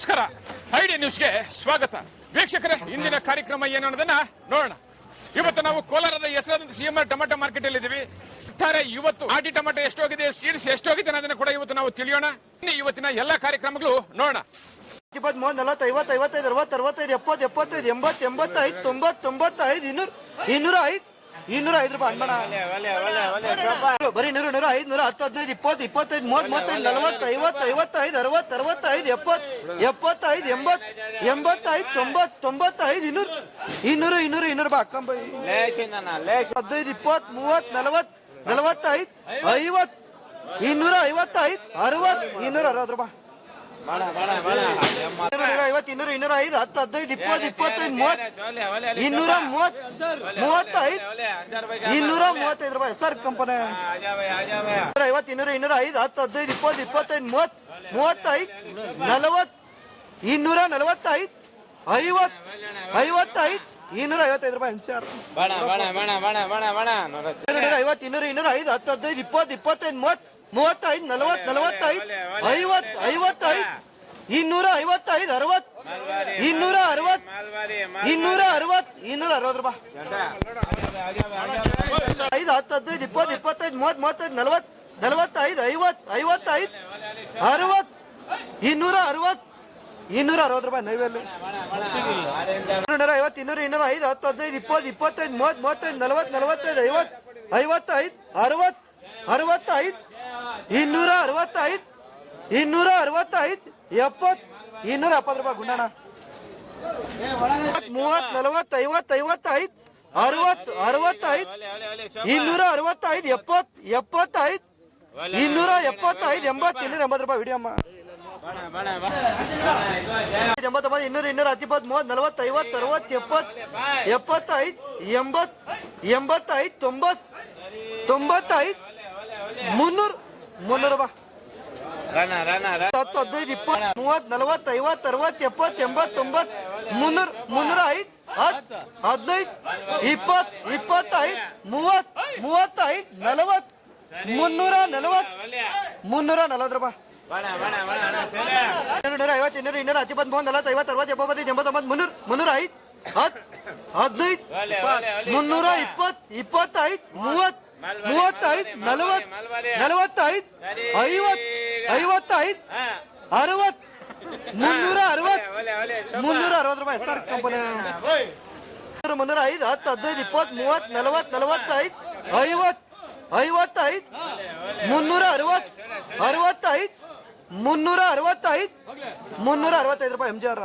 ನಮಸ್ಕಾರ. ಐಡಿ ನ್ಯೂಸ್ಗೆ ಸ್ವಾಗತ. ವೀಕ್ಷಕರೇ, ಇಂದಿನ ಕಾರ್ಯಕ್ರಮ ಏನು ಅನ್ನೋದನ್ನ ನೋಡೋಣ. ಇವತ್ತು ನಾವು ಕೋಲಾರದ ಹೆಸರಾದಂತ C M R tomato market ಅಲ್ಲಿ ಇದೀವಿ ಒಟ್ಟಾರೆ ಇವತ್ತು ಆಟಿ ಟೊಮೆಟೊ ಎಷ್ಟೋಗಿದೆ, ಸೀಡ್ಸ್ ಎಷ್ಟೋಗಿದೆ ಅನ್ನೋದನ್ನ ಕೂಡ ಇವತ್ತು ನಾವು ತಿಳಿಯೋಣ. ಇವತ್ತಿನ ಎಲ್ಲಾ ಕಾರ್ಯಕ್ರಮಗಳು ನೋಡೋಣ. ಇಪ್ಪತ್ತ್ ಮೂವತ್ ನಲವತ್ತು ಐವತ್ತು, ಐವತ್ತೈದು, ಅರವತ್ತು, ಅರವತ್ತೈದು, ಎಪ್ಪತ್ತು, ಎಪ್ಪತ್ತೈದು, ಎಂಬತ್ತು, ಎಂಬತ್ತೈದು, ತೊಂಬತ್ತು, ತೊಂಬತ್ತೈದು, ಇನ್ನೂರು, ಇನ್ನೂರ ಐದು. ಇನ್ನೂರ ಐದು ರೂಪಾಯಿ ಅನ್ಬೇಡ ಬರೀ ನೂರು ನೂರ ಐದ್ನೂರ ಹತ್ತು ಹದಿನೈದು ಇಪ್ಪತ್ತು ಇಪ್ಪತ್ತೈದು ಮೂವತ್ತು ಮೂವತ್ತೈದು ನಲವತ್ತು ಐವತ್ತು ಐವತ್ತೈದು ಅರವತ್ತು ಅರವತ್ತೈದು ಎಪ್ಪತ್ತು ಎಪ್ಪತ್ತೈದು ಎಂಬತ್ ಎಂಬತ್ತೈದು ತೊಂಬತ್ ತೊಂಬತ್ತೈದು ಇನ್ನೂರು ಇನ್ನೂರು ಇನ್ನೂರು ಇನ್ನೂರು ರೂಪಾಯಿ. ಅಕ್ಕಂಬ ಹದಿನೈದು ಇಪ್ಪತ್ತು ಮೂವತ್ತು ನಲವತ್ತು ನಲವತ್ತೈದು ಐವತ್ತು ಇನ್ನೂರ ಐವತ್ತೈದು ಅರವತ್ತು ಇನ್ನೂರ ಅರವತ್ತು ರೂಪಾಯಿ. ಐವತ್ತು ಇನ್ನೂರ ಇನ್ನೂರ ಐದು ಹತ್ತು ಹದಿನೈದು ಇಪ್ಪತ್ತು ಇಪ್ಪತ್ತೈದು ಮೂವತ್ತು ಇನ್ನೂರ ಮೂವತ್ ಮೂವತ್ತೈದು ಇನ್ನೂರ ಮೂವತ್ತೈದು ರೂಪಾಯಿ ಸರ್ ಕಂಪನಿ ಐವತ್ತು ಇನ್ನೂರ ಇನ್ನೂರ ಐದು ಹತ್ತು ಹದಿನೈದು ಇಪ್ಪತ್ತು ಇಪ್ಪತ್ತೈದು ಮೂವತ್ ಮೂವತ್ತೈದು ನಲವತ್ ಇನ್ನೂರ ನಲವತ್ತೈದು ಐವತ್ ಐವತ್ತೈದು ಇನ್ನೂರ ಐವತ್ತೈದು ರೂಪಾಯಿ ಎನ್ ಸಿ ಆರ್ ಇನ್ನೂರ ಐವತ್ತು ಇನ್ನೂರ ಇನ್ನೂರ ಐದು ಹತ್ತು ಹದಿನೈದು ಇಪ್ಪತ್ತು ಇಪ್ಪತ್ತೈದು ಮೂವತ್ತು ಮೂವತ್ತೈದು ನಲವತ್ತು ನಲವತ್ತೈದು ಐವತ್ತು ಐವತ್ತೈದು ಇನ್ನೂರ ಐವತ್ತೈದು ಅರವತ್ತು ಇನ್ನೂರ ಅರವತ್ ಇನ್ನೂರ ಅರವತ್ತು ಇನ್ನೂರ ಅರವತ್ತು ರೂಪಾಯಿ. ಐದು ಹತ್ತು ಹದಿನೈದು ಇಪ್ಪತ್ತು ಇಪ್ಪತ್ತೈದು ಮೂವತ್ತು ಮೂವತ್ತೈದು ನಲವತ್ತು ನಲವತ್ತೈದು ಐವತ್ ಐವತ್ತೈದು ಅರವತ್ತು ಇನ್ನೂರ ಅರವತ್ತು ಇನ್ನೂರ ಅರವತ್ತು ರೂಪಾಯಿ ನೈವೇಲಿ ಇನ್ನೂರ ಐವತ್ತು ಇನ್ನೂರ ಇನ್ನೂರ ಐದು ಹತ್ತು ಹದಿನೈದು ಇಪ್ಪತ್ತು ಇಪ್ಪತ್ತೈದು ಮೂವತ್ತು ಮೂವತ್ತೈದು ನಲವತ್ತು ನಲವತ್ತೈದು ಐವತ್ತು ಐವತ್ತೈದು ಅರವತ್ತು ಅರವತ್ತೈದು ಇನ್ನೂರ ಅರವತ್ತೈದು ಇನ್ನೂರ ಅರವತ್ತೈದು ಎಪ್ಪತ್ತು ಇನ್ನೂರ ಎಪ್ಪತ್ತು ರೂಪಾಯಿ ಗುಂಡಣ್ಣ. ಮೂವತ್ ನಲವತ್ತು, ಐವತ್ತು, ಐವತ್ತೈದು, ಅರವತ್ತು, ಅರವತ್ತೈದು, ಇನ್ನೂರ ಅರವತ್ತೈದು, ಎಪ್ಪತ್ತು, ಎಪ್ಪತ್ತೈದು, ಇನ್ನೂರ ಎಪ್ಪತ್ತೈದು, ಎಂಬತ್ತು, ಇನ್ನೂರ ಎಂಬತ್ತು ರೂಪಾಯಿ ವಿಡಿಯಮ್ಮ ಎಂಬತ್ತೊಂಬತ್ತು, ಇನ್ನೂರ ಇನ್ನೂರ ಹತ್ತಿಪ್ಪತ್ತು, ಮೂವತ್ತು, ನಲವತ್ತು, ಐವತ್ತು, ಅರವತ್ತು, ಎಪ್ಪತ್ತು, ಎಪ್ಪತ್ತೈದು, ಎಂಬತ್ತು, ಎಂಬತ್ತೈದು ತೊಂಬತ್ ತೊಂಬತ್ತೈದು, ಮುನ್ನೂರು ಮುನ್ನೂರು ರೂಪಾಯಿ ಹತ್ತು ಹದಿನೈದು ಇಪ್ಪತ್ತು ಮೂವತ್ತು ನಲವತ್ತು ಐವತ್ತು ಅರವತ್ತು ಎಪ್ಪತ್ತು ಎಂಬತ್ತು ತೊಂಬತ್ತು ಮುನ್ನೂರ ಮುನ್ನೂರ ಐದು ಹತ್ತು ಹದಿನೈದು ಇಪ್ಪತ್ತು ಇಪ್ಪತ್ತೈದು ಮೂವತ್ತು ಮೂವತ್ತೈದು ನಲವತ್ತು ಮುನ್ನೂರ ನಲವತ್ತು ಮುನ್ನೂರ ನಲವತ್ತು ರೂಪಾಯಿ. ಇನ್ನೂರ ಐವತ್ತು ಇನ್ನೂರ ಇನ್ನೂರ ಹತ್ತಿಪ್ಪತ್ತು ಮೂವತ್ತು ನಲವತ್ತು ಐವತ್ತು ಅರವತ್ತು ಎಪ್ಪತ್ತೈದು ಎಂಬತ್ತೊಂಬತ್ತು ಮುನ್ನೂರು ಮುನ್ನೂರ ಐದು ಹತ್ತು ಹದಿನೈದು ಮುನ್ನೂರ ಇಪ್ಪತ್ತು ಇಪ್ಪತ್ತೈದು ಮೂವತ್ತು ಮೂವತ್ತೈದು ನಲವತ್ತು ನಲವತ್ತೈದು ಐವತ್ತು. ಐವತ್ತೈದು? ಅರವತ್ ಮುನ್ನೂರ ಅರವತ್ ಮುನ್ನೂರ ಅರವತ್ತು ರೂಪಾಯಿ. Sir company. ಮುನ್ನೂರ ಐದು ಹತ್ತು ಹದಿನೈದು ಇಪ್ಪತ್ತು ಮೂವತ್ ನಲವತ್ ನಲವತ್ತೈದು ಐವತ್ ಐವತ್ತೈದು ಮುನ್ನೂರ ಅರವತ್ತು ಅರವತ್ತೈದು ಮುನ್ನೂರ ಅರವತ್ತೈದು ಮುನ್ನೂರ ಅರವತ್ತೈದು ರೂಪಾಯಿ ಎಂ ಜಿ ಆರ್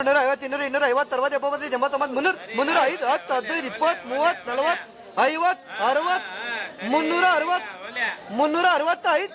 ಇನ್ನೂರ ಐವತ್ತು ಇನ್ನೂರ ಇನ್ನೂರ ಐವತ್ತು ಅರವತ್ತು ಎಪ್ಪತ್ತೈದು ಎಂಬತ್ತೊಂಬತ್ತು ಮುನ್ನೂರ ಮುನ್ನೂರ ಐದು ಹತ್ತು ಹದಿನೈದು ಇಪ್ಪತ್ತು ಮೂವತ್ತು ನಲವತ್ತು ಐವತ್ತು ಅರವತ್ತು ಮುನ್ನೂರ ಅರವತ್ತು ಮುನ್ನೂರ ಅರವತ್ತೈದು